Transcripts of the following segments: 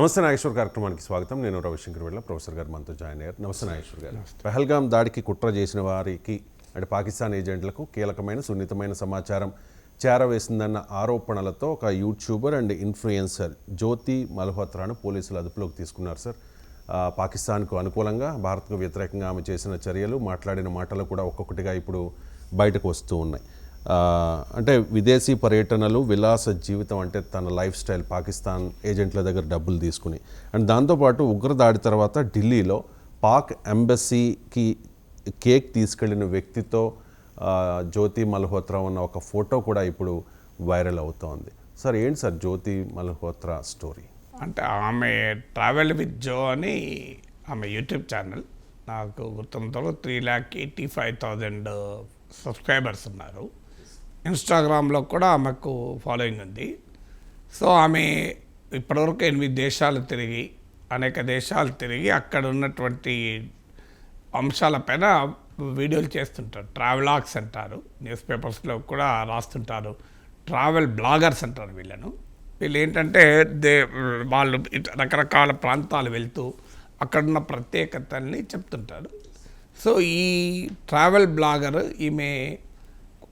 నమస్తే నాగేశ్వర్ కార్యక్రమానికి స్వాగతం. నేను రవిశంకర్ వెళ్ళ ప్రొఫెసర్ గారు మనతో జాయిన్ అయ్యారు. నమస్తే నాగేశ్వర్ గారు. పహల్గాం దాడికి కుట్ర చేసిన వారికి అంటే పాకిస్తాన్ ఏజెంట్లకు కీలకమైన సున్నితమైన సమాచారం చేరవేసిందన్న ఆరోపణలతో ఒక యూట్యూబర్ అండ్ ఇన్ఫ్లుయెన్సర్ జ్యోతి మల్హోత్రాను పోలీసులు అదుపులోకి తీసుకున్నారు సార్. పాకిస్తాన్కు అనుకూలంగా భారత్కు వ్యతిరేకంగా ఆమె చేసిన చర్యలు మాట్లాడిన మాటలు కూడా ఒక్కొక్కటిగా ఇప్పుడు బయటకు వస్తూ ఉన్నాయి. అంటే విదేశీ పర్యటనలు విలాస జీవితం అంటే తన లైఫ్ స్టైల్ పాకిస్తాన్ ఏజెంట్ల దగ్గర డబ్బులు తీసుకుని. అండ్ దాంతోపాటు ఉగ్రదాడి తర్వాత ఢిల్లీలో పాక్ ఎంబసీకి కేక్ తీసుకెళ్ళిన వ్యక్తితో జ్యోతి మల్హోత్రా ఉన్న ఒక ఫోటో కూడా ఇప్పుడు వైరల్ అవుతోంది. సార్ ఏంటి సార్ జ్యోతి మల్హోత్రా స్టోరీ? అంటే ఆమె ట్రావెల్ విత్ జో అని ఆమె యూట్యూబ్ ఛానల్. నాకు గుర్తున్నంతలో three lakh eighty five thousand subscribers ఉన్నారు. ఇన్స్టాగ్రామ్లో కూడా ఆమెకు ఫాలోయింగ్ ఉంది. సో ఆమె ఇప్పటివరకు ఎనిమిది దేశాలు తిరిగి అనేక దేశాలు తిరిగి అక్కడ ఉన్నటువంటి అంశాలపైన వీడియోలు చేస్తుంటారు. ట్రావెలాగ్స్ అంటారు న్యూస్ పేపర్స్లో కూడా రాస్తుంటారు. ట్రావెల్ బ్లాగర్స్ అంటారు వీళ్ళను. వీళ్ళు ఏంటంటే దే వాళ్ళు రకరకాల ప్రాంతాలు వెళ్తూ అక్కడున్న ప్రత్యేకతల్ని చెప్తుంటారు. సో ఈ ట్రావెల్ బ్లాగర్ ఈమె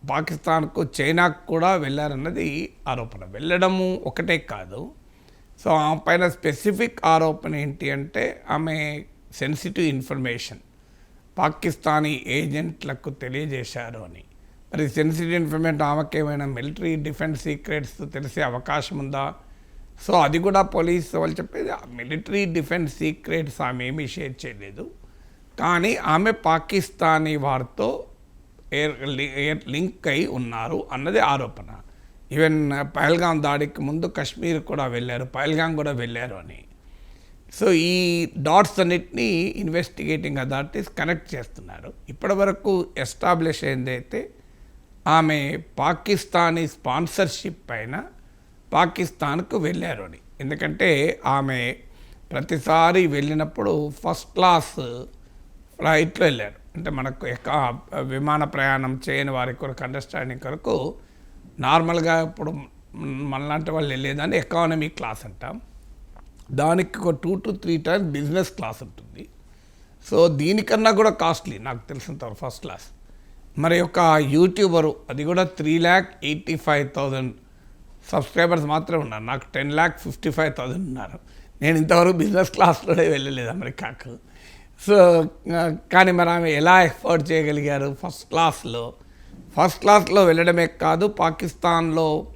పాకిస్తాన్కు చైనాకు కూడా వెళ్ళారన్నది ఆరోపణ. వెళ్ళడము ఒకటే కాదు. సో ఆమె పైన స్పెసిఫిక్ ఆరోపణ ఏంటి అంటే ఆమె సెన్సిటివ్ ఇన్ఫర్మేషన్ పాకిస్తానీ ఏజెంట్లకు తెలియజేశారు అని. మరి సెన్సిటివ్ ఇన్ఫర్మేషన్ ఆమెకు ఏమైనా మిలిటరీ డిఫెన్స్ సీక్రెట్స్ తెలిసే అవకాశం ఉందా సో అది కూడా పోలీస్ వాళ్ళు చెప్పేది మిలిటరీ డిఫెన్స్ సీక్రెట్స్ ఆమె ఏమీ షేర్ చేయలేదు. కానీ ఆమె పాకిస్తానీ వారితో లింక్ అయి ఉన్నారు అన్నది ఆరోపణ. ఈవెన్ పహల్గాం దాడికి ముందు కశ్మీర్ కూడా వెళ్ళారు పహల్గాం కూడా వెళ్ళారు అని. సో ఈ డాట్స్ అన్నిటినీ ఇన్వెస్టిగేటింగ్ అథారిటీస్ కనెక్ట్ చేస్తున్నారు. ఇప్పటి వరకు ఎస్టాబ్లిష్ అయిందైతే ఆమె పాకిస్తానీ స్పాన్సర్షిప్ పైన పాకిస్తాన్కు వెళ్ళారు అని. ఎందుకంటే ఆమె ప్రతిసారి వెళ్ళినప్పుడు ఫస్ట్ క్లాస్ ఫ్లైట్లో వెళ్ళారు. అంటే మనకు విమాన ప్రయాణం చేయని వారి కొరకు అండర్స్టాండింగ్ కొరకు నార్మల్గా ఇప్పుడు మనలాంటి వాళ్ళు వెళ్ళేదాన్ని ఎకానమీ క్లాస్ అంటాం. దానికి ఒక two to three times business class ఉంటుంది. సో దీనికన్నా కూడా కాస్ట్లీ నాకు తెలిసినంత ఫస్ట్ క్లాస్ మరి ఒక యూట్యూబరు అది కూడా three lakh eighty five thousand subscribers మాత్రమే ఉన్నారు. నాకు ten lakh fifty five thousand ఉన్నారు. నేను ఇంతవరకు బిజినెస్ క్లాస్లోనే వెళ్ళలేదు అమెరికాకు. సో కానీ మరి ఆమె ఎలా ఎఫర్ట్ చేయగలిగారు ఫస్ట్ క్లాస్లో? ఫస్ట్ క్లాస్లో వెళ్ళడమే కాదు పాకిస్తాన్లో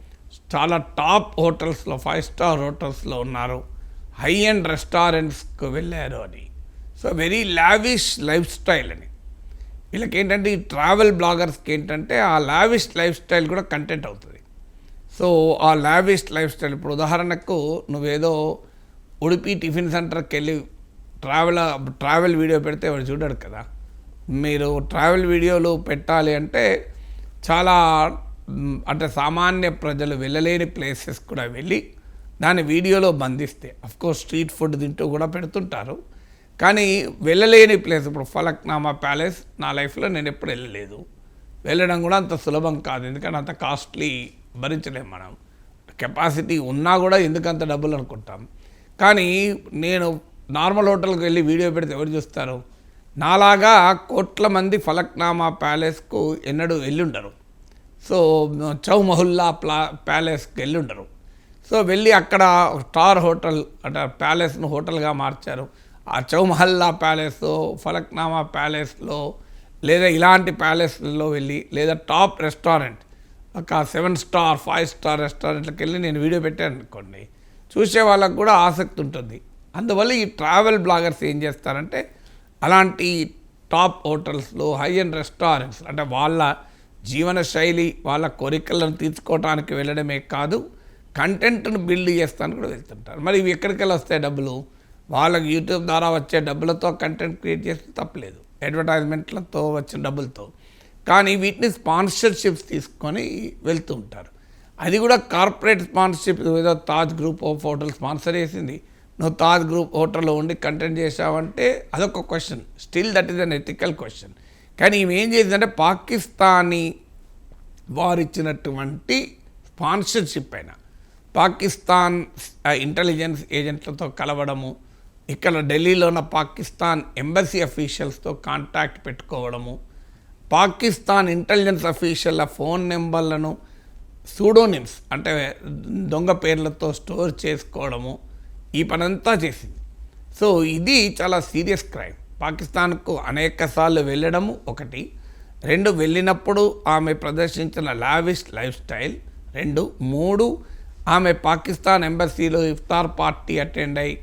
చాలా టాప్ హోటల్స్లో ఫైవ్ స్టార్ హోటల్స్లో ఉన్నారు. హై అండ్ రెస్టారెంట్స్కి వెళ్ళారు అని so very lavish lifestyle అని వీళ్ళకి ఏంటంటే ఈ ట్రావెల్ బ్లాగర్స్కి ఏంటంటే ఆ లావిష్ లైఫ్ స్టైల్ కూడా కంటెంట్ అవుతుంది. సో ఆ లావిష్ లైఫ్ స్టైల్ ఇప్పుడు ఉదాహరణకు నువ్వేదో ఉడిపి టిఫిన్ సెంటర్కి వెళ్ళి ట్రావెల్ ట్రావెల్ వీడియో పెడితే వాడు చూడడు కదా. మీరు ట్రావెల్ వీడియోలు పెట్టాలి అంటే చాలా అంటే సామాన్య ప్రజలు వెళ్ళలేని ప్లేసెస్ కూడా వెళ్ళి దాన్ని వీడియోలో బంధిస్తే కోర్స్ స్ట్రీట్ ఫుడ్ తింటూ కూడా పెడుతుంటారు. కానీ వెళ్ళలేని ప్లేస్ ఇప్పుడు ఫలక్నామా ప్యాలెస్ నా లైఫ్లో నేను ఎప్పుడు వెళ్ళలేదు. వెళ్ళడం కూడా అంత సులభం కాదు ఎందుకంటే అంత కాస్ట్లీ భరించలేం మనం. కెపాసిటీ ఉన్నా కూడా ఎందుకంత డబ్బులు అనుకుంటాం. కానీ నేను నార్మల్ హోటల్కి వెళ్ళి వీడియో పెడితే ఎవరు చూస్తారు? నాలాగా కోట్ల మంది ఫలక్నామా ప్యాలెస్కు ఎన్నడూ వెళ్ళుండరు. సో చౌ మహుల్లా ప్లా ప్యాలెస్కి వెళ్ళి ఉండరు సో వెళ్ళి అక్కడ స్టార్ హోటల్ అంటే ప్యాలెస్ను హోటల్గా మార్చారు. ఆ చౌమహల్లా ప్యాలెస్ ఫలక్నామా ప్యాలెస్లో లేదా ఇలాంటి ప్యాలెస్లో వెళ్ళి లేదా టాప్ రెస్టారెంట్ ఒక సెవెన్ స్టార్ ఫైవ్ స్టార్ రెస్టారెంట్లకు వెళ్ళి నేను వీడియో పెట్టాను అనుకోండి చూసే వాళ్ళకు కూడా ఆసక్తి ఉంటుంది. అందువల్ల ఈ ట్రావెల్ బ్లాగర్స్ ఏం చేస్తారంటే అలాంటి టాప్ హోటల్స్లో హై అండ్ రెస్టారెంట్స్ అంటే వాళ్ళ జీవన శైలి వాళ్ళ కోరికలను తీర్చుకోవడానికి వెళ్ళడమే కాదు కంటెంట్ను బిల్డ్ చేస్తాను కూడా వెళ్తుంటారు. మరి ఇవి ఎక్కడికెళ్ళి వస్తాయి డబ్బులు? వాళ్ళకి యూట్యూబ్ ద్వారా వచ్చే డబ్బులతో కంటెంట్ క్రియేట్ చేస్తే తప్పలేదు. అడ్వర్టైజ్మెంట్లతో వచ్చిన డబ్బులతో. కానీ వీటిని స్పాన్సర్షిప్స్ తీసుకొని వెళ్తూ ఉంటారు. అది కూడా కార్పొరేట్ స్పాన్సర్షిప్ ఏదో Taj group of hotel sponsor చేసింది. నువ్వు తాజ్ గ్రూప్ హోటల్లో ఉండి కంటెంట్ చేసావంటే అదొక question. Still that is unethical question. కానీ ఈమె ఏం చేసిందంటే పాకిస్తానీ వారిచ్చినటువంటి స్పాన్సర్షిప్ అయినా పాకిస్తాన్ ఇంటెలిజెన్స్ ఏజెంట్లతో కలవడము ఇక్కడ ఢిల్లీలో ఉన్న పాకిస్తాన్ ఎంబసీ అఫీషియల్స్తో కాంటాక్ట్ పెట్టుకోవడము పాకిస్తాన్ ఇంటెలిజెన్స్ అఫీషియల్ల ఫోన్ నెంబర్లను సూడోనిమ్స్ అంటే దొంగ పేర్లతో స్టోర్ చేసుకోవడము ఈ పనంతా చేసింది. సో ఇది చాలా సీరియస్ క్రైమ్. పాకిస్తాన్కు అనేక సార్లు వెళ్ళడము ఒకటి. రెండు వెళ్ళినప్పుడు ఆమె ప్రదర్శించిన లావిష్ లైఫ్ స్టైల్. రెండు మూడు ఆమె పాకిస్తాన్ ఎంబసీలో ఇఫ్తార్ పార్టీ అటెండ్ అయ్యి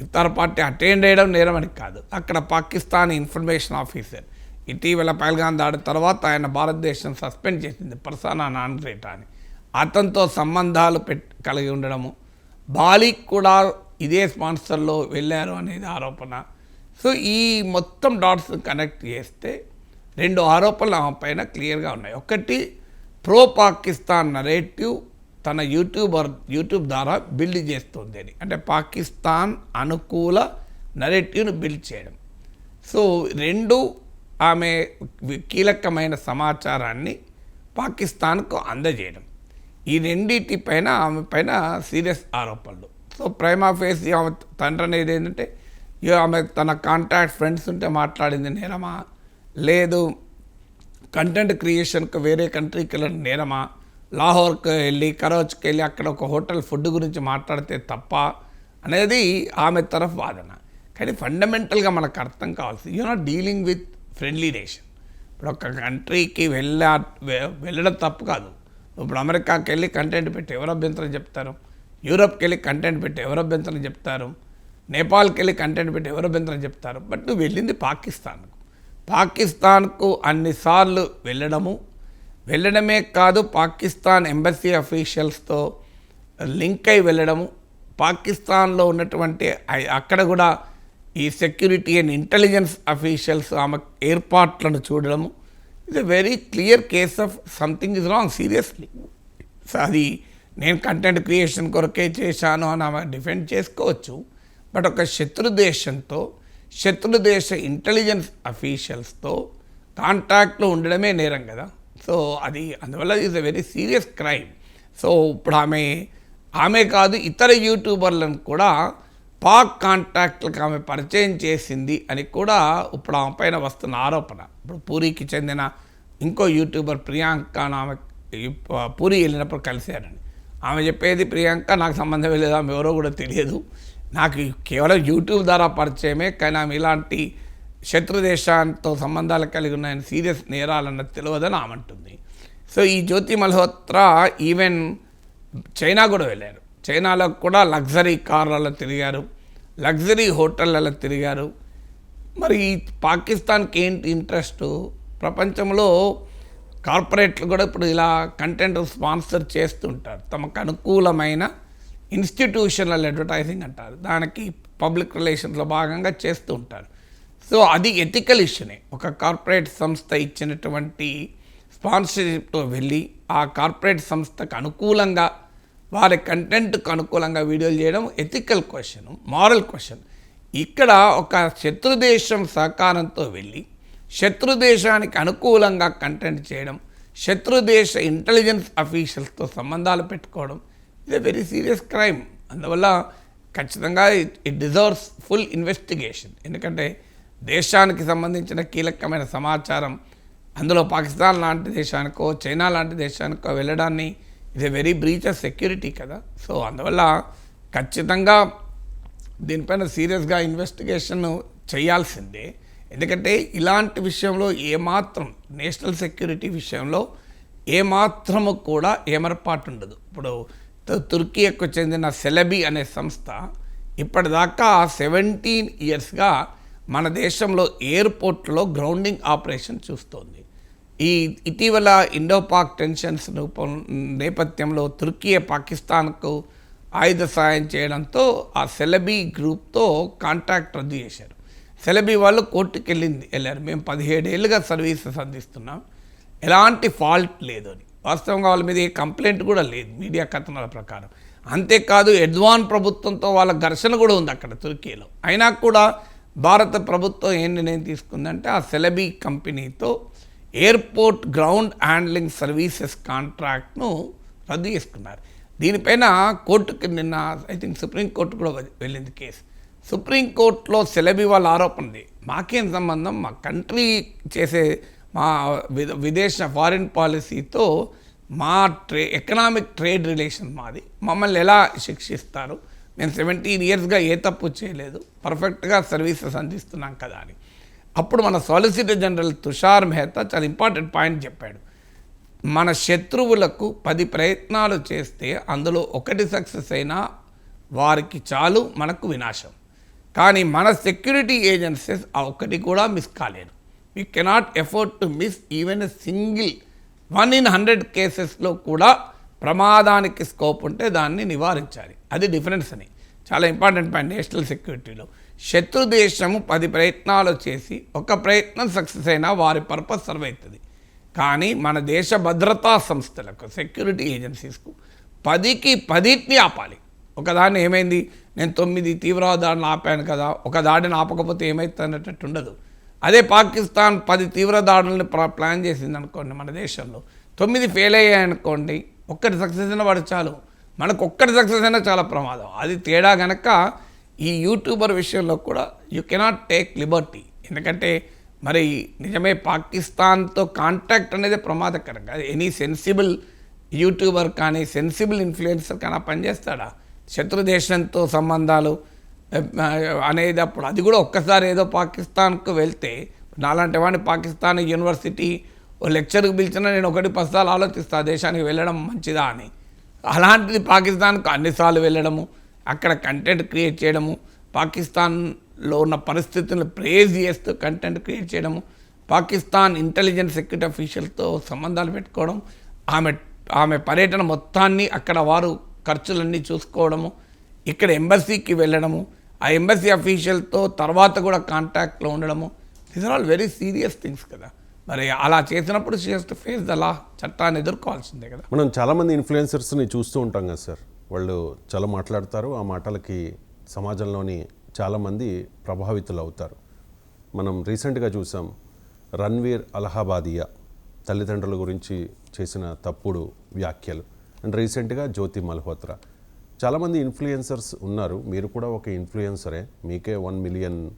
ఇఫ్తార్ పార్టీ అటెండ్ అయ్యడం నేరమని కాదు. అక్కడ పాకిస్తాన్ ఇన్ఫర్మేషన్ ఆఫీసర్. ఇటీవల పహల్గాన్ దాడి తర్వాత ఆయన భారతదేశం సస్పెండ్ చేసింది పర్సానా నాన్ గ్రేటా అని. అతనితో సంబంధాలు పెట్ కలిగి ఉండడము. బాలిక్ కూడా ఇదే స్పాన్సర్లో వెళ్ళారు అనేది ఆరోపణ. సో ఈ మొత్తం డాట్స్ కనెక్ట్ చేస్తే రెండు ఆరోపణలు ఆమె పైన క్లియర్గా ఉన్నాయి. ఒకటి ప్రో పాకిస్తాన్ నరేటివ్ తన యూట్యూబర్ యూట్యూబ్ ద్వారా బిల్డ్ చేస్తుంది అని. అంటే పాకిస్తాన్ అనుకూల నరేటివ్ను బిల్డ్ చేయడం. సో రెండు ఆమె కీలకమైన సమాచారాన్ని పాకిస్తాన్కు అందజేయడం. ఈ రెండింటి పైన ఆమె పైన సీరియస్ ఆరోపణలు. సో ప్రైమా ఫేస్ ఆమె తండ్రి అనేది ఏంటంటే ఆమె తన కాంటాక్ట్ ఫ్రెండ్స్ ఉంటే మాట్లాడింది నేరమా? లేదు కంటెంట్ క్రియేషన్కి వేరే కంట్రీకి వెళ్ళడం నేరమా? లాహోర్కి వెళ్ళి కరోచ్కి వెళ్ళి అక్కడ ఒక హోటల్ ఫుడ్ గురించి మాట్లాడితే తప్ప అనేది ఆమె తరఫు వాదన. కానీ ఫండమెంటల్గా మనకు అర్థం కావాల్సి you not dealing with friendly nation ఇప్పుడు ఒక కంట్రీకి వెళ్ళ వెళ్ళడం తప్పు కాదు. ఇప్పుడు అమెరికాకి వెళ్ళి కంటెంట్ పెట్టి ఎవరు అభ్యంతరం చెప్తారు? యూరోప్కి వెళ్ళి కంటెంట్ పెట్టి ఎవరు అభ్యంతరం చెప్తారు? నేపాల్కి వెళ్ళి కంటెంట్ పెట్టి ఎవరు అభ్యంతరం చెప్తారు? బట్ నువ్వు వెళ్ళింది పాకిస్తాన్కు. పాకిస్తాన్కు అన్నిసార్లు వెళ్ళడము. వెళ్ళడమే కాదు పాకిస్తాన్ ఎంబసీ అఫీషియల్స్తో లింక్ అయి వెళ్ళడము. పాకిస్తాన్లో ఉన్నటువంటి అక్కడ కూడా ఈ సెక్యూరిటీ అండ్ ఇంటెలిజెన్స్ అఫీషియల్స్ ఆమె ఏర్పాట్లను చూడడము. ఇది very clear case of something is wrong seriously so అది నేను కంటెంట్ క్రియేషన్ కొరకే చేశాను అని ఆమె డిఫెండ్ చేసుకోవచ్చు. బట్ ఒక శత్రు దేశంతో శత్రు దేశ ఇంటెలిజెన్స్ అఫీషియల్స్తో కాంటాక్ట్లో ఉండడమే నేరం కదా. సో అది అందువల్ల is a very serious crime so ఇప్పుడు ఆమె ఆమె కాదు ఇతర యూట్యూబర్లను కూడా పాక్ కాంటాక్ట్లకు ఆమె పరిచయం చేసింది అని కూడా ఇప్పుడు ఆమె పైన వస్తున్న ఆరోపణ. ఇప్పుడు పూరికి చెందిన ఇంకో యూట్యూబర్ ప్రియాంక ఆమె పూరి వెళ్ళినప్పుడు కలిశారని. ఆమె చెప్పేది ప్రియాంక నాకు సంబంధం లేదు ఆమె ఎవరో కూడా తెలియదు. నాకు కేవలం యూట్యూబ్ ద్వారా పరిచయమే కానీ ఆమె ఇలాంటి శత్రు దేశాలతో సంబంధాలు కలిగి ఉన్నాయని సీరియస్ నేరాలన్నది తెలియదని ఆమె అంటుంది. సో ఈ జ్యోతి మల్హోత్రా ఈవెన్ చైనా కూడా వెళ్ళారు. చైనాలో కూడా లగ్జరీ కార్లలో తిరిగారు లగ్జరీ హోటళ్ళలో తిరిగారు. మరి ఈ పాకిస్తాన్కి ఏంటి ఇంట్రెస్ట్? ప్రపంచంలో కార్పొరేట్లు కూడా ఇప్పుడు ఇలా కంటెంట్ స్పాన్సర్ చేస్తుంటారు. తమకు అనుకూలమైన ఇన్స్టిట్యూషనల్ అడ్వర్టైజింగ్ అంటారు. దానికి పబ్లిక్ రిలేషన్స్లో భాగంగా చేస్తూ ఉంటారు. సో అది ఎథికల్ ఇష్యూనే. ఒక కార్పొరేట్ సంస్థ ఇచ్చినటువంటి స్పాన్సర్షిప్తో వెళ్ళి ఆ కార్పొరేట్ సంస్థకు అనుకూలంగా వారి కంటెంట్కు అనుకూలంగా వీడియోలు చేయడం ఎథికల్ క్వశ్చన్ మారల్ క్వశ్చన్. ఇక్కడ ఒక శత్రు దేశం సహకారంతో వెళ్ళి శత్రు దేశానికి అనుకూలంగా కంటెంట్ చేయడం శత్రు దేశ ఇంటెలిజెన్స్ అఫీషియల్స్తో సంబంధాలు పెట్టుకోవడం ఇది వెరీ సీరియస్ క్రైమ్ అందువల్ల ఖచ్చితంగా ఇట్ డిజర్వ్స్ ఫుల్ ఇన్వెస్టిగేషన్ ఎందుకంటే దేశానికి సంబంధించిన కీలకమైన సమాచారం అందులో పాకిస్తాన్ లాంటి దేశానికో చైనా లాంటి దేశానికో వెళ్ళడాన్ని ఇది వెరీ బ్రీచ్ ఆఫ్ సెక్యూరిటీ కదా. సో అందువల్ల ఖచ్చితంగా దీనిపైన సీరియస్గా ఇన్వెస్టిగేషన్ చేయాల్సిందే. ఎందుకంటే ఇలాంటి విషయంలో ఏమాత్రం నేషనల్ సెక్యూరిటీ విషయంలో ఏమాత్రము కూడా ఏమరపాటు ఉండదు ఇప్పుడు తుర్కీకు తుర్కీయకు చెందిన సెలబీ అనే సంస్థ ఇప్పటిదాకా సెవెంటీన్ ఇయర్స్గా మన దేశంలో ఎయిర్పోర్ట్లో గ్రౌండింగ్ ఆపరేషన్ చూస్తోంది. ఈ ఇటీవల ఇండో పాక్ టెన్షన్స్ రూపం నేపథ్యంలో తుర్కీ పాకిస్తాన్కు ఆయుధ సాయం చేయడంతో ఆ సెలబీ గ్రూప్తో కాంట్రాక్ట్ రద్దు చేశారు. సెలబీ వాళ్ళు కోర్టుకి వెళ్ళింది వెళ్ళారు. మేము పదిహేడేళ్ళుగా సర్వీసెస్ అందిస్తున్నాం ఎలాంటి ఫాల్ట్ లేదు అని వాస్తవంగా వాళ్ళ మీద ఏ కంప్లైంట్ కూడా లేదు. మీడియా కథనాల ప్రకారం. అంతేకాదు ఎడ్వాన్ ప్రభుత్వంతో వాళ్ళ ఘర్షణ కూడా ఉంది అక్కడ తుర్కీలో. అయినా కూడా భారత ప్రభుత్వం ఏం నిర్ణయం తీసుకుందంటే ఆ సెలబీ కంపెనీతో ఎయిర్పోర్ట్ గ్రౌండ్ హ్యాండ్లింగ్ సర్వీసెస్ కాంట్రాక్ట్ను రద్దు చేసుకున్నారు. దీనిపైన కోర్టుకి నిన్న ఐ థింక్ సుప్రీంకోర్టు కూడా వెళ్ళింది కేసు. సుప్రీంకోర్టులో సెలబి వాళ్ళ ఆరోపణ ఉంది. మాకేం సంబంధం? మా కంట్రీ చేసే మా విదేశ ఫారిన్ పాలసీతో మా ట్రే ఎకనామిక్ ట్రేడ్ రిలేషన్ మాది. మమ్మల్ని ఎలా శిక్షిస్తారు? మేము సెవెంటీన్ ఇయర్స్గా ఏ తప్పు చేయలేదు. పర్ఫెక్ట్గా సర్వీసెస్ అందిస్తున్నాం కదా అని. అప్పుడు మన సాలిసిటర్ జనరల్ తుషార్ మెహతా చాలా ఇంపార్టెంట్ పాయింట్ చెప్పాడు. మన శత్రువులకు పది ప్రయత్నాలు చేస్తే అందులో ఒకటి సక్సెస్ అయినా వారికి చాలు మనకు వినాశం. కానీ మన సెక్యూరిటీ ఏజెన్సీస్ ఆ ఒక్కటి కూడా మిస్ కాలేదు. We cannot afford to miss even a single one in hundred కేసెస్లో కూడా ప్రమాదానికి స్కోప్ ఉంటే దాన్ని నివారించాలి. అది డిఫరెన్స్ అని. చాలా ఇంపార్టెంట్ పాయింట్ నేషనల్ సెక్యూరిటీలో శత్రు దేశము పది ప్రయత్నాలు చేసి ఒక ప్రయత్నం సక్సెస్ అయినా వారి పర్పస్ సర్వ్ అవుతుంది. కానీ మన దేశ భద్రతా సంస్థలకు సెక్యూరిటీ ఏజెన్సీస్కు పదికి పదిటిని ఆపాలి. ఒకదాన్ని ఏమైంది? నేను తొమ్మిది తీవ్రవాద దాడులు ఆపాను కదా ఒక దాడిని ఆపకపోతే ఏమవుతుంది అన్నట్టు ఉండదు. అదే పాకిస్తాన్ పది తీవ్ర దాడులను ప్లాన్ చేసింది అనుకోండి మన దేశంలో. తొమ్మిది ఫెయిల్ అయ్యాయి అనుకోండి ఒక్కటి సక్సెస్ అయినా వాడు చాలు. మనకు ఒక్కటి సక్సెస్ అయినా చాలా ప్రమాదం. అది తేడా గనక ఈ యూట్యూబర్ విషయంలో కూడా యూ కెనాట్ టేక్ లిబర్టీ ఎందుకంటే మరి నిజమే పాకిస్తాన్తో కాంటాక్ట్ అనేది ప్రమాదకరం కాదు ఎనీ సెన్సిబుల్ యూట్యూబర్ కానీ సెన్సిబుల్ ఇన్ఫ్లుయెన్సర్ కానీ పనిచేస్తాడా? శత్రు దేశంతో సంబంధాలు అనేటప్పుడు అది కూడా ఒక్కసారి ఏదో పాకిస్తాన్కు వెళ్తే నాలాంటి వాడిని పాకిస్తాన్ యూనివర్సిటీ ఓ లెక్చర్కి పిలిచినా నేను ఒకటి పసాలు ఆలోచిస్తా దేశానికి వెళ్ళడం మంచిదా అని. అలాంటిది పాకిస్తాన్కు అన్నిసార్లు వెళ్ళడము అక్కడ కంటెంట్ క్రియేట్ చేయడము పాకిస్తాన్లో ఉన్న పరిస్థితులను ప్రేజ్ చేస్తూ కంటెంట్ క్రియేట్ చేయడము పాకిస్తాన్ ఇంటెలిజెన్స్ సెక్యూరిటీ అఫీషియల్తో సంబంధాలు పెట్టుకోవడం ఆమె ఆమె పర్యటన మొత్తాన్ని అక్కడ వారు ఖర్చులన్నీ చూసుకోవడము ఇక్కడ ఎంబసీకి వెళ్ళడము ఆ ఎంబసీ అఫీషియల్తో తర్వాత కూడా కాంటాక్ట్లో ఉండడము. These are all very serious things కదా. మరి అలా చేసినప్పుడు she has to face the law చట్టాన్ని ఎదుర్కోవాల్సిందే కదా. మనం చాలామంది ఇన్ఫ్లుయెన్సర్స్ని చూస్తూ ఉంటాం కదా సార్. వాళ్ళు చాలా మాట్లాడతారు ఆ మాటలకి సమాజంలోని చాలామంది ప్రభావితులు అవుతారు మనం రీసెంట్గా చూసాం రణ్వీర్ అలహాబాదియా తల్లిదండ్రుల గురించి చేసిన తప్పుడు వ్యాఖ్యలు. అండ్ రీసెంట్గా జ్యోతి మల్హోత్రా. చాలామంది ఇన్ఫ్లుయెన్సర్స్ ఉన్నారు. మీరు కూడా ఒక ఇన్ఫ్లుయెన్సరే. మీకే వన్ మిలియన్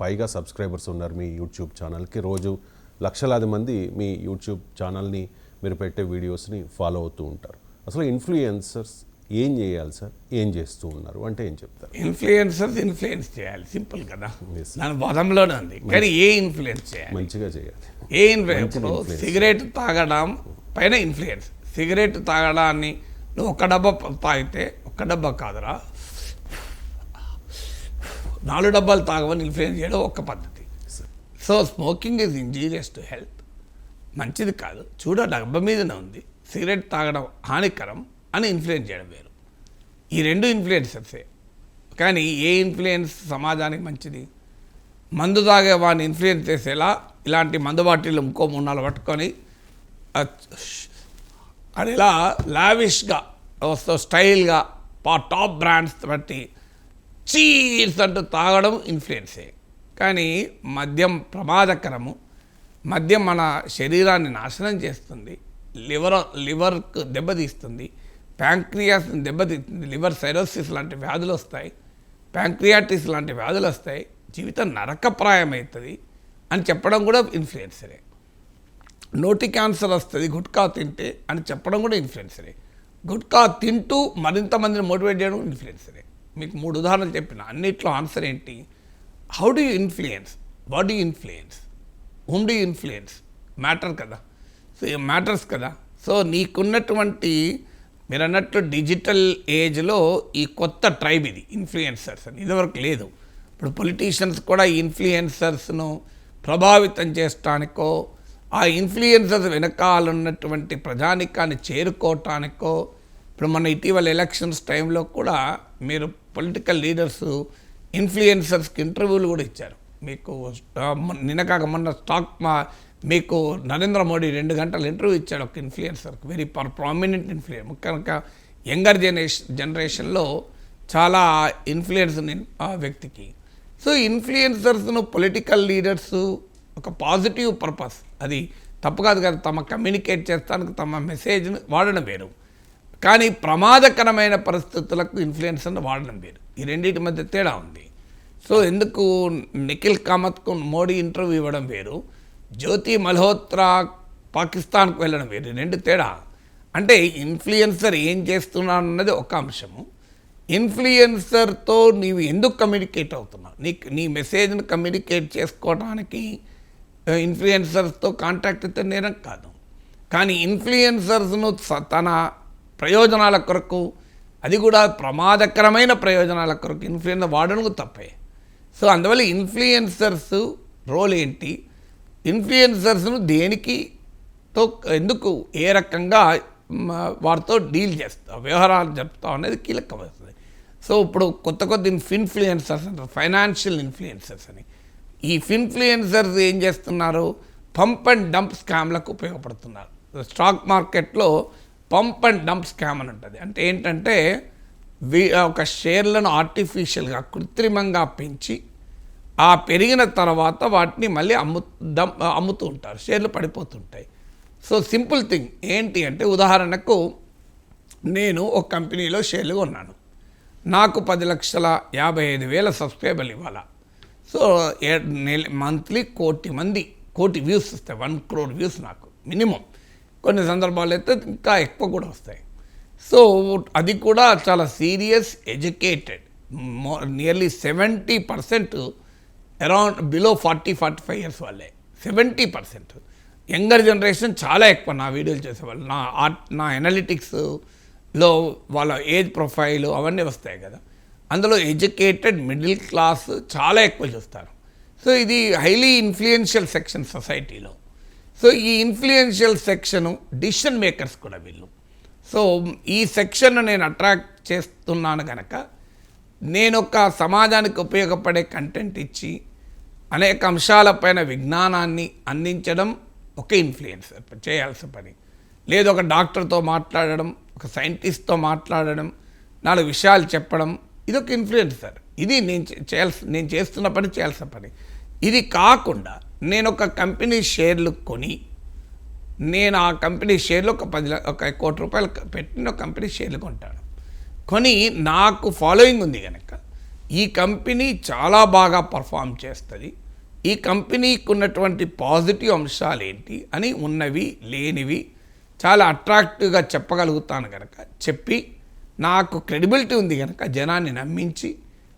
పైగా సబ్స్క్రైబర్స్ ఉన్నారు మీ యూట్యూబ్ ఛానల్కి. రోజు లక్షలాది మంది మీ యూట్యూబ్ ఛానల్ని మీరు పెట్టే వీడియోస్ని ఫాలో అవుతూ ఉంటారు. అసలు ఇన్ఫ్లుయెన్సర్స్ ఏం చేయాలి సార్? ఏం చేస్తూ ఉన్నారు? అంటే ఏం చెప్తారు? ఇన్ఫ్లుయెన్సర్స్ ఇన్ఫ్లుయెన్స్ చేయాలి. సింపుల్ కదా. దాని పదంలోనే ఉంది. కానీ ఏ ఇన్ఫ్లుయెన్స్ చేయాలి? మంచిగా చేయాలి. ఏ ఇన్ఫ్లుయెన్స్ సిగరెట్ తాగడం పైన ఇన్ఫ్లుయెన్స్. సిగరెట్ తాగడాన్ని నువ్వు ఒక డబ్బా తాగితే ఒక డబ్బా కాదురా. నాలుగు డబ్బాలు తాగమని ఇన్ఫ్లుయెన్స్ చేయడం ఒక పద్ధతి. So smoking is injurious to health. మంచిది కాదు. చూడ డబ్బా మీదనే ఉంది. సిగరెట్ తాగడం హానికరం అని ఇన్ఫ్లుయెన్స్ చేయడం వేరు. ఈ రెండు ఇన్ఫ్లుయెన్సర్సే. కానీ ఏ ఇన్ఫ్లుయెన్స్ సమాజానికి మంచిది? మందు తాగే వాడిని ఇన్ఫ్లుయెన్స్ చేసేలా ఇలాంటి మందు బాటిల్ ఇంకో మూడు నాలుగు పట్టుకొని అని ఇలా లావిష్గా వస్తూ స్టైల్గా పా టాప్ బ్రాండ్స్ బట్టి చీర్స్ అంటూ తాగడం ఇన్ఫ్లుయెన్సే కానీ మద్యం ప్రమాదకరము మద్యం మన శరీరాన్ని నాశనం చేస్తుంది లివర్ లివర్కు దెబ్బతీస్తుంది ప్యాంక్రియాస్ని దెబ్బతీస్తుంది లివర్ సైరోసిస్ లాంటి వ్యాధులు వస్తాయి ప్యాంక్రియాటిస్ లాంటి వ్యాధులు వస్తాయి జీవితం నరకప్రాయమవుతుంది అని చెప్పడం కూడా ఇన్ఫ్లుయెన్సరే నోటి క్యాన్సర్ వస్తుంది గుట్కా తింటే అని చెప్పడం కూడా ఇన్ఫ్లుయెన్సరే. గుట్కా తింటూ మరింత మందిని మోటివేట్ చేయడం ఇన్ఫ్లుయెన్సరే. మీకు మూడు ఉదాహరణలు చెప్పిన అన్నిట్లో ఆన్సర్ ఏంటి? How do you influence what do influence home do influence matter కదా. సో మ్యాటర్స్ కదా. సో నీకున్నటువంటి మీరు అన్నట్టు డిజిటల్ ఏజ్లో ఈ కొత్త ట్రైబ్ ఇది ఇన్ఫ్లుయెన్సర్స్ అని. ఇదివరకు లేదు. ఇప్పుడు పొలిటీషియన్స్ కూడా ఈ ఇన్ఫ్లుయెన్సర్స్ను ప్రభావితం చేయడానికో ఆ ఇన్ఫ్లుయెన్సర్స్ వెనకాల ఉన్నటువంటి ప్రజానికాన్ని చేరుకోవటానికో ఇప్పుడు మన ఇటీవల ఎలక్షన్స్ టైంలో కూడా మీరు పొలిటికల్ లీడర్స్ ఇన్ఫ్లుయెన్సర్స్కి ఇంటర్వ్యూలు కూడా ఇచ్చారు. మీకు ఆ, మొన్న- నిన్న కాక మొన్న స్టాక్ మా మీకు నరేంద్ర మోడీ రెండు గంటలు ఇంటర్వ్యూ ఇచ్చాడు ఒక ఇన్ఫ్లుయెన్సర్కి వెరీ పర్ ప్రామినెంట్ ఇన్ఫ్లుయెన్స్ ముఖ్యంగా యంగర్ జనరేషన్ జనరేషన్లో చాలా ఇన్ఫ్లుయెన్స్ ఉంది ఆ వ్యక్తికి. సో ఇన్ఫ్లుయెన్సర్స్ను పొలిటికల్ లీడర్సు ఒక పాజిటివ్ పర్పస్. అది తప్పు కాదు కదా తమ కమ్యూనికేట్ చేస్తానికి తమ మెసేజ్ని వాడడం వేరు. కానీ ప్రమాదకరమైన పరిస్థితులకు ఇన్ఫ్లుయెన్సర్ని వాడడం వేరు. ఈ రెండింటి మధ్య తేడా ఉంది. సో ఎందుకు నిఖిల్ కామత్కు మోడీ ఇంటర్వ్యూ ఇవ్వడం వేరు? జ్యోతి మల్హోత్రా పాకిస్తాన్కు వెళ్ళడం వేరు. ఈ రెండు తేడా. అంటే ఇన్ఫ్లుయెన్సర్ ఏం చేస్తున్నాడు అన్నది ఒక అంశము. ఇన్ఫ్లుయెన్సర్తో నీవు ఎందుకు కమ్యూనికేట్ అవుతున్నావు? నీ నీ మెసేజ్ని కమ్యూనికేట్ చేసుకోవడానికి ఇన్ఫ్లుయెన్సర్స్తో కాంటాక్ట్ అయితే నేరం కాదు. కానీ ఇన్ఫ్లుయెన్సర్స్ను తన ప్రయోజనాల కొరకు అది కూడా ప్రమాదకరమైన ప్రయోజనాల కొరకు ఇన్ఫ్లుయెన్సర్ వాడడం తప్పే. సో అందువల్ల ఇన్ఫ్లుయెన్సర్స్ రోల్ ఏంటి? ఇన్ఫ్లుయెన్సర్స్ను దేనికి తో ఎందుకు ఏ రకంగా వారితో డీల్ చేస్తా వ్యవహారాలు జరుపుతాం అనేది కీలకమవుతుంది సో ఇప్పుడు కొత్త కొత్త ఇన్ఫ్లుయెన్సర్స్ అంటారు ఫైనాన్షియల్ ఇన్ఫ్లుయెన్సర్స్ అని. ఈ ఇన్ఫ్లుయెన్సర్స్ ఏం చేస్తున్నారు? పంప్ అండ్ డంప్ స్కామ్లకు ఉపయోగపడుతున్నారు. స్టాక్ మార్కెట్లో పంప్ అండ్ డంప్ స్కామ్ అని ఉంటుంది. అంటే ఏంటంటే వి ఒక షేర్లను ఆర్టిఫిషియల్గా కృత్రిమంగా పెంచి ఆ పెరిగిన తర్వాత వాటిని మళ్ళీ అమ్ము దమ్ అమ్ముతూ ఉంటారు. షేర్లు పడిపోతుంటాయి. సో సింపుల్ థింగ్ ఏంటి అంటే ఉదాహరణకు నేను ఒక కంపెనీలో షేర్లు కొన్నాను. నాకు పది లక్షల యాభై ఐదు వేల సబ్స్క్రైబర్లు ఇవ్వాలా. సో నెల మంత్లీ కోటి మంది కోటి వ్యూస్ వస్తాయి. వన్ క్రోర్ వ్యూస్ నాకు మినిమం కొన్ని సందర్భాలు అయితే ఇంకా ఎక్కువ కూడా వస్తాయి. సో అది కూడా చాలా serious educated nearly seventy percent around below forty forty five years వాళ్ళే. సెవెంటీ పర్సెంట్ యంగర్ జనరేషన్ చాలా ఎక్కువ నా వీడియోలు చేసేవాళ్ళు నా ఆర్ట్ నా ఎనలిటిక్స్లో వాళ్ళ ఏజ్ ప్రొఫైల్ అవన్నీ వస్తాయి కదా. అందులో ఎడ్యుకేటెడ్ మిడిల్ క్లాస్ చాలా ఎక్కువ చూస్తారు. సో ఇది హైలీ ఇన్ఫ్లుయెన్షియల్ సెక్షన్ సొసైటీలో. సో ఈ ఇన్ఫ్లుయెన్షియల్ సెక్షను డిసిషన్ మేకర్స్ కూడా వీళ్ళు. సో ఈ సెక్షన్ నేను అట్రాక్ట్ చేస్తున్నాను కనుక నేను ఒక సమాజానికి ఉపయోగపడే కంటెంట్ ఇచ్చి అనేక అంశాలపైన విజ్ఞానాన్ని అందించడం ఒక ఇన్ఫ్లుయెన్సర్ చేయాల్సిన పని. లేదు ఒక డాక్టర్తో మాట్లాడడం ఒక సైంటిస్ట్తో మాట్లాడడం నాలుగు విషయాలు చెప్పడం ఇది ఒక ఇన్ఫ్లుయెన్సర్ ఇది నేను చేయాల్సి నేను చేస్తున్న పని చేయాల్సిన పని. ఇది కాకుండా నేను ఒక కంపెనీ షేర్లు కొని నేను ఆ కంపెనీ షేర్లు ఒక పది ఒక కోటి రూపాయలు పెట్టిన కంపెనీ షేర్లు కొంటాను. కొని నాకు ఫాలోయింగ్ ఉంది కనుక ఈ కంపెనీ చాలా బాగా పర్ఫామ్ చేస్తుంది. ఈ కంపెనీకి ఉన్నటువంటి పాజిటివ్ అంశాలు ఏంటి అని ఉన్నవి లేనివి చాలా అట్రాక్టివ్గా చెప్పగలుగుతాను కనుక చెప్పి నాకు క్రెడిబిలిటీ ఉంది కనుక జనాన్ని నమ్మించి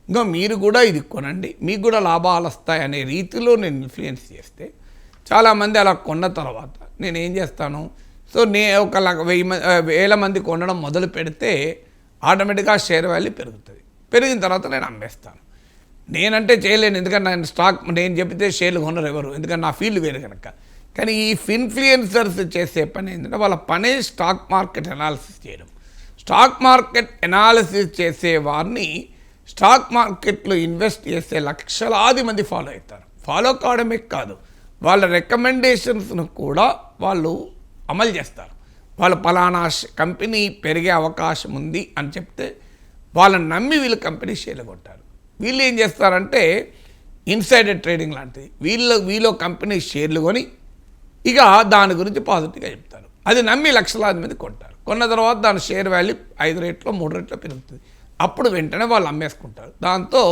ఇంకా మీరు కూడా ఇది కొనండి మీకు కూడా లాభాలు వస్తాయి అనే రీతిలో నేను ఇన్ఫ్లుయెన్స్ చేస్తే చాలామంది అలా కొన్న తర్వాత నేను ఏం చేస్తాను? సో నే ఒక వెయ్యి వేల మంది కొనడం మొదలు పెడితే ఆటోమేటిక్గా షేర్ వాల్యూ పెరుగుతుంది. పెరిగిన తర్వాత నేను అమ్మేస్తాను. నేనంటే చేయలేను ఎందుకంటే నేను స్టాక్ నేను చెప్తే షేర్లు కొనరు ఎవరు ఎందుకంటే నా ఫీల్డ్ వేరు కనుక కానీ ఈ ఇన్ఫ్లుయెన్సర్స్ చేసే పని ఏంటంటే వాళ్ళ పనే స్టాక్ మార్కెట్ అనాలిసిస్ చేయడం. స్టాక్ మార్కెట్ ఎనాలిసిస్ చేసే వారిని స్టాక్ మార్కెట్లో ఇన్వెస్ట్ చేసే లక్షలాది మంది ఫాలో అవుతారు. ఫాలో కావడమే కాదు వాళ్ళ రికమెండేషన్స్ను కూడా వాళ్ళు అమలు చేస్తారు. వాళ్ళు పలానా కంపెనీ పెరిగే అవకాశం ఉంది అని చెప్తే వాళ్ళని నమ్మి వీళ్ళు కంపెనీ షేర్లు కొంటారు వీళ్ళు ఏం చేస్తారంటే ఇన్సైడర్ ట్రేడింగ్ లాంటిది. వీళ్ళు వీళ్ళు కంపెనీ షేర్లు కొని ఇక దాని గురించి పాజిటివ్గా చెప్తారు. అది నమ్మి లక్షలాది మంది కొంటారు కొన్న తర్వాత దాని షేర్ వాల్యూ ఐదు రేట్లో మూడు రేట్లో పెరుగుతుంది. అప్పుడు వెంటనే వాళ్ళు అమ్మేసుకుంటారు. దాంతో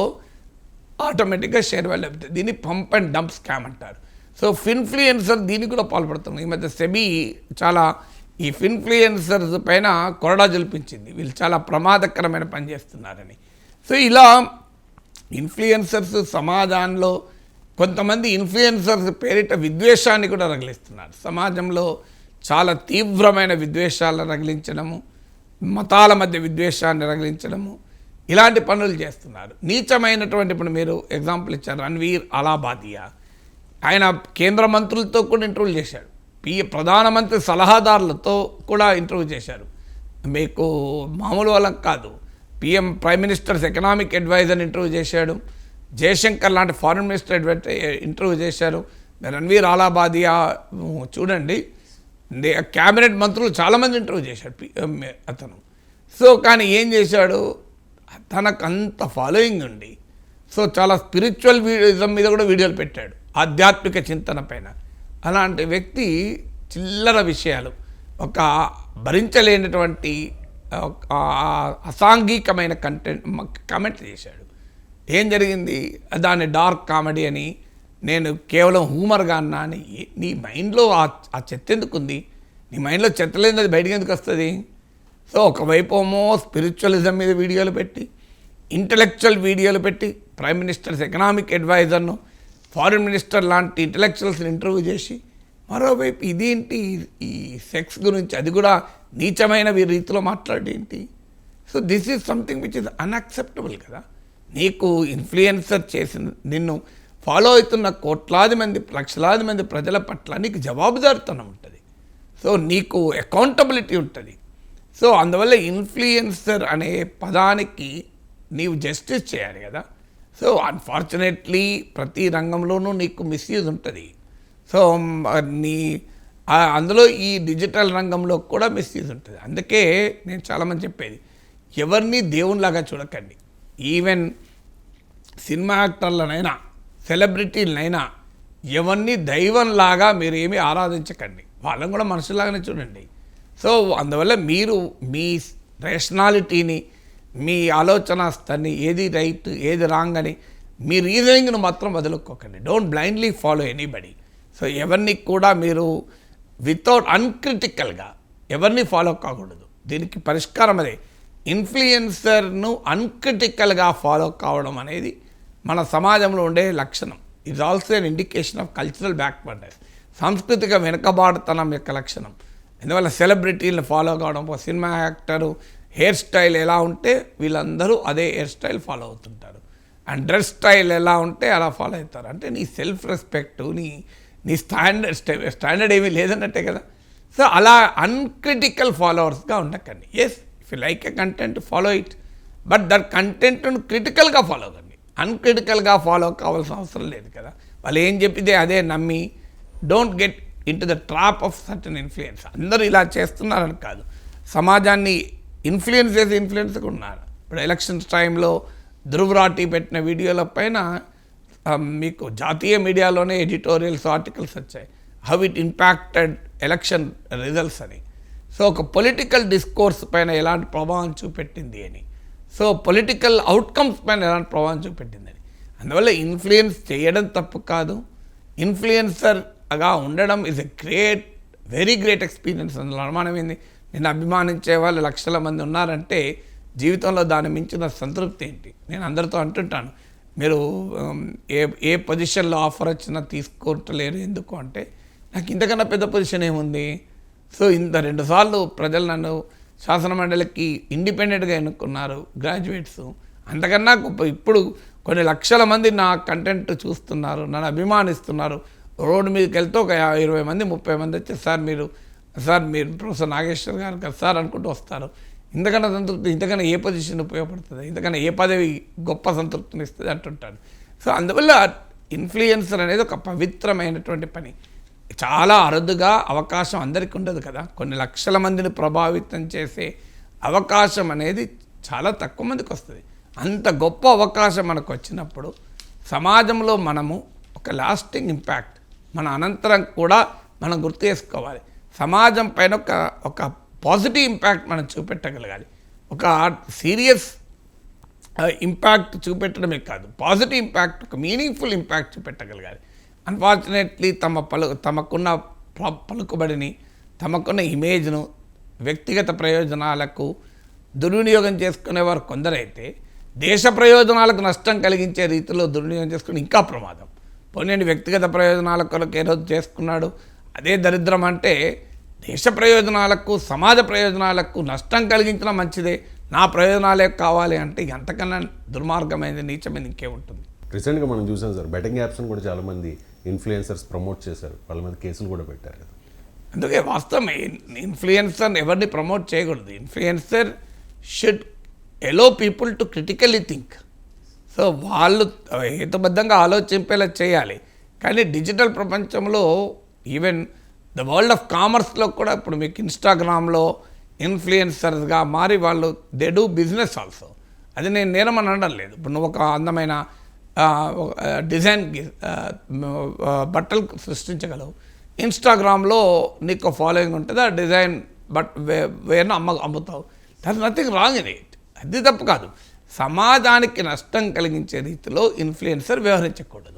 ఆటోమేటిక్గా షేర్ వాల్యూ అవుతుంది దీన్ని పంప్ అండ్ డంప్ స్కామ్ అంటారు. సో ఫిన్ఫ్లుయెన్సర్ దీనికి కూడా పాల్పడుతుంది ఈ మధ్య సెబీ చాలా ఈ ఫిన్ఫ్లుయెన్సర్స్ పైన కొరడా జల్పించింది. వీళ్ళు చాలా ప్రమాదకరమైన పని చేస్తున్నారని. సో ఇలా ఇన్ఫ్లుయెన్సర్స్ సమాజంలో కొంతమంది ఇన్ఫ్లుయెన్సర్స్ పేరిట విద్వేషాన్ని కూడా రగిలిస్తున్నారు. సమాజంలో చాలా తీవ్రమైన విద్వేషాలను రగిలించడము మతాల మధ్య విద్వేషాన్ని రగిలించడము ఇలాంటి పనులు చేస్తున్నారు. నీచమైనటువంటి ఇప్పుడు మీరు ఎగ్జాంపుల్ ఇచ్చారు రణ్వీర్ అలాబాదియా ఆయన కేంద్ర మంత్రులతో కూడా ఇంటర్వ్యూ చేశాడు. పి. ప్రధానమంత్రి సలహాదారులతో కూడా ఇంటర్వ్యూ చేశారు. మీకు మామూలు వాళ్ళకి కాదు. PM prime ministers economic adviser interview చేశాడు. జయశంకర్ లాంటి ఫారిన్ మినిస్టర్ ఇంటర్వ్యూ చేశారు. రణ్వీర్ అలాబాదియా చూడండి. క్యాబినెట్ మంత్రులు చాలామంది ఇంటర్వ్యూ చేశాడు అతను. సో కానీ ఏం చేశాడు? తనకు అంత ఫాలోయింగ్ ఉండి సో చాలా స్పిరిచువల్ వీడియోజం మీద కూడా వీడియోలు పెట్టాడు ఆధ్యాత్మిక చింతన పైన. అలాంటి వ్యక్తి చిల్లర విషయాలు ఒక భరించలేనటువంటి అసాంఘికమైన కంటెంట్ కమెంట్ చేశాడు. ఏం జరిగింది? దాన్ని డార్క్ కామెడీ అని నేను కేవలం హ్యూమర్గా అన్నా అని నీ మైండ్లో ఆ ఆ చెత్త ఎందుకు ఉంది నీ మైండ్లో చెత్త లేనిది అది బయటకు ఎందుకు వస్తుంది? సో ఒకవైపు ఏమో స్పిరిచువలిజం మీద వీడియోలు పెట్టి ఇంటలెక్చువల్ వీడియోలు పెట్టి ప్రైమ్ మినిస్టర్స్ ఎకనామిక్ అడ్వైజర్ను ఫారిన్ మినిస్టర్ లాంటి ఇంటలెక్చువల్స్ని ఇంటర్వ్యూ చేసి మరోవైపు ఇదేంటి ఈ సెక్స్ గురించి? అది కూడా నీచమైన వీ- రీతిలో మాట్లాడేంటి so this is something which is unacceptable కదా. నీకు ఇన్ఫ్లుయెన్సర్ చేసిన నిన్ను ఫాలో అవుతున్న కోట్లాది మంది లక్షలాది మంది ప్రజల పట్ల నీకు జవాబుదారితనం ఉంటుంది. సో నీకు అకౌంటబిలిటీ ఉంటుంది. సో అందువల్ల ఇన్ఫ్లుయెన్సర్ అనే పదానికి నీవు జస్టిస్ చేయాలి కదా. సో అన్ఫార్చునేట్లీ ప్రతి రంగంలోనూ నీకు మిస్యూజ్ ఉంటుంది. సో నీ అందులో ఈ డిజిటల్ రంగంలో కూడా మిస్యూజ్ ఉంటుంది. అందుకే నేను చాలామంది చెప్పేది ఎవరిని దేవునిలాగా చూడకండి. ఈవెన్ సినిమా యాక్టర్లనైనా సెలబ్రిటీలనైనా ఎవరిని దైవంలాగా మీరు ఏమీ ఆరాధించకండి. వాళ్ళని కూడా మనుషులాగానే చూడండి. సో అందువల్ల మీరు మీ రేషనాలిటీని మీ ఆలోచన స్థాన్ని ఏది రైట్ ఏది రాంగ్ అని మీ రీజనింగ్ను మాత్రం వదులుకోకండి. Don't blindly follow anybody so ఎవరిని కూడా మీరు వితౌట్ అన్క్రిటికల్గా ఎవరిని ఫాలో కాకూడదు. దీనికి పరిష్కారం అదే. ఇన్ఫ్లుయెన్సర్ను అన్క్రిటికల్గా ఫాలో కావడం అనేది మన సమాజంలో ఉండే లక్షణం. It's also an indication of cultural backwardness సాంస్కృతిక వెనుకబాటుతనం యొక్క లక్షణం. ఎందువల్ల సెలబ్రిటీలను ఫాలో కావడం ఒక సినిమా యాక్టరు హెయిర్ స్టైల్ ఎలా ఉంటే వీళ్ళందరూ అదే హెయిర్ స్టైల్ ఫాలో అవుతుంటారు. అండ్ డ్రెస్ స్టైల్ ఎలా ఉంటే అలా ఫాలో అవుతారు. అంటే నీ సెల్ఫ్ రెస్పెక్ట్ నీ నీ స్టాండర్డ్ స్టాండర్డ్ ఏమీ లేదన్నట్టే కదా? సో అలా అన్క్రిటికల్ ఫాలోవర్స్గా ఉండకండి. Yes if you like a content follow it but that కంటెంట్ను క్రిటికల్గా ఫాలో కండి. అన్క్రిటికల్గా ఫాలో కావాల్సిన అవసరం లేదు కదా. వాళ్ళు ఏం చెప్పితే అదే నమ్మి don't get into the trap of certain influence అందరూ ఇలా చేస్తున్నారని కాదు. సమాజాన్ని ఇన్ఫ్లుయెన్స్ చేసే ఇన్ఫ్లుయెన్స్ ఉన్నారు. ఇప్పుడు ఎలక్షన్స్ టైంలో ధృవరాటి పెట్టిన వీడియోల పైన um, మీకు జాతీయ మీడియాలోనే ఎడిటోరియల్స్ ఆర్టికల్స్ వచ్చాయి. How it impacted election results అని. సో ఒక పొలిటికల్ డిస్కోర్స్ పైన ఎలాంటి ప్రభావం చూపెట్టింది అని. సో పొలిటికల్ అవుట్కమ్స్ పైన ఎలాంటి ప్రభావం చూపెట్టిందని అందువల్ల ఇన్ఫ్లుయెన్స్ చేయడం తప్పు కాదు. ఇన్ఫ్లుయెన్సర్గా ఉండడం is a great very great experience అందులో అనుమానం ఏంది? నేను అభిమానించే వాళ్ళు లక్షల మంది ఉన్నారంటే జీవితంలో దాన్ని మించిన సంతృప్తి ఏంటి? నేను అందరితో అంటుంటాను. మీరు ఏ ఏ పొజిషన్లో ఆఫర్ వచ్చినా తీసుకోవట్లేరు ఎందుకు అంటే నాకు ఇంతకన్నా పెద్ద పొజిషన్ ఏముంది? సో ఇంత రెండుసార్లు ప్రజలు నన్ను శాసనమండలికి ఇండిపెండెంట్గా ఎన్నుకున్నారు గ్రాడ్యుయేట్స్. అంతకన్నా గొప్ప ఇప్పుడు కొన్ని లక్షల మంది నా కంటెంట్ చూస్తున్నారు నన్ను అభిమానిస్తున్నారు. రోడ్డు మీదకి వెళ్తే ఒక ఇరవై మంది ముప్పై మంది వచ్చి సార్ మీరు సార్ మీరు ప్రొఫెసర్ నాగేశ్వర్ గారు కదా సార్ అనుకుంటూ వస్తారు. ఇంతకన్నా సంతృప్తి ఇంతకన్నా ఏ పొజిషన్ ఉపయోగపడుతుంది ఇంతకన్నా ఏ పదవి గొప్ప సంతృప్తిని ఇస్తుంది అంటుంటాను సో అందువల్ల ఇన్ఫ్లుయెన్సర్ అనేది ఒక పవిత్రమైనటువంటి పని. చాలా అరుదుగా అవకాశం అందరికీ ఉండదు కదా. కొన్ని లక్షల మందిని ప్రభావితం చేసే అవకాశం అనేది చాలా తక్కువ మందికి వస్తుంది. అంత గొప్ప అవకాశం మనకు వచ్చినప్పుడు సమాజంలో మనము ఒక లాస్టింగ్ ఇంపాక్ట్ మన అనంతరం కూడా మనం గుర్తు చేసుకోవాలి. సమాజం పైన ఒక ఒక పాజిటివ్ ఇంపాక్ట్ మనం చూపెట్టగలగాలి. ఒక సీరియస్ ఇంపాక్ట్ చూపెట్టడమే కాదు పాజిటివ్ ఇంపాక్ట్ ఒక మీనింగ్ఫుల్ ఇంపాక్ట్ చూపెట్టగలగాలి. అన్ఫార్చునేట్లీ తమ పలు తమకున్న పలుకుబడిని తమకున్న ఇమేజ్ను వ్యక్తిగత ప్రయోజనాలకు దుర్వినియోగం చేసుకునేవారు కొందరైతే దేశ ప్రయోజనాలకు నష్టం కలిగించే రీతిలో దుర్వినియోగం చేసుకుని ఇంకా ప్రమాదం. పోనీ వ్యక్తిగత ప్రయోజనాల కొరకు ఏ రోజు చేసుకున్నాడు? అదే దరిద్రం అంటే దేశ ప్రయోజనాలకు సమాజ ప్రయోజనాలకు నష్టం కలిగించడం మంచిదే. నా ప్రయోజనాలే కావాలి అంటే ఎంతకన్నా అంతకన్నా దుర్మార్గమైనది నీచమైనది ఇంకేముంటుంది రీసెంట్గా మనం చూసాం సార్ బెట్టింగ్ యాప్స్ని కూడా చాలామంది ఇన్ఫ్లుయెన్సర్స్ ప్రమోట్ చేశారు. వాళ్ళ మీద కేసులు కూడా పెట్టారు కదా. అందుకే వాస్తవం ఇన్ఫ్లుయెన్సర్ ఎవరిని ప్రమోట్ చేయకూడదు. Influencer should allow people to critically think so వాళ్ళు హేతుబద్ధంగా ఆలోచింపేలా చేయాలి. కానీ డిజిటల్ ప్రపంచంలో ఈవెన్ ద వరల్డ్ ఆఫ్ కామర్స్లో కూడా ఇప్పుడు మీకు ఇన్స్టాగ్రామ్లో ఇన్ఫ్లుయెన్సర్స్గా మారి వాళ్ళు దే డూ బిజినెస్ ఆల్సో అది నేను నేరమని అనడం లేదు. ఇప్పుడు నువ్వు ఒక అందమైన డిజైన్ బట్టలు సృష్టించగలవు. ఇన్స్టాగ్రామ్లో నీకు ఫాలోయింగ్ ఉంటుంది ఆ డిజైన్ బట్ వే వేర్ను అమ్మ అమ్ముతావు. That nothing wrong in it. అది తప్పు కాదు. సమాజానికి నష్టం కలిగించే రీతిలో ఇన్ఫ్లుయెన్సర్ వ్యవహరించకూడదు.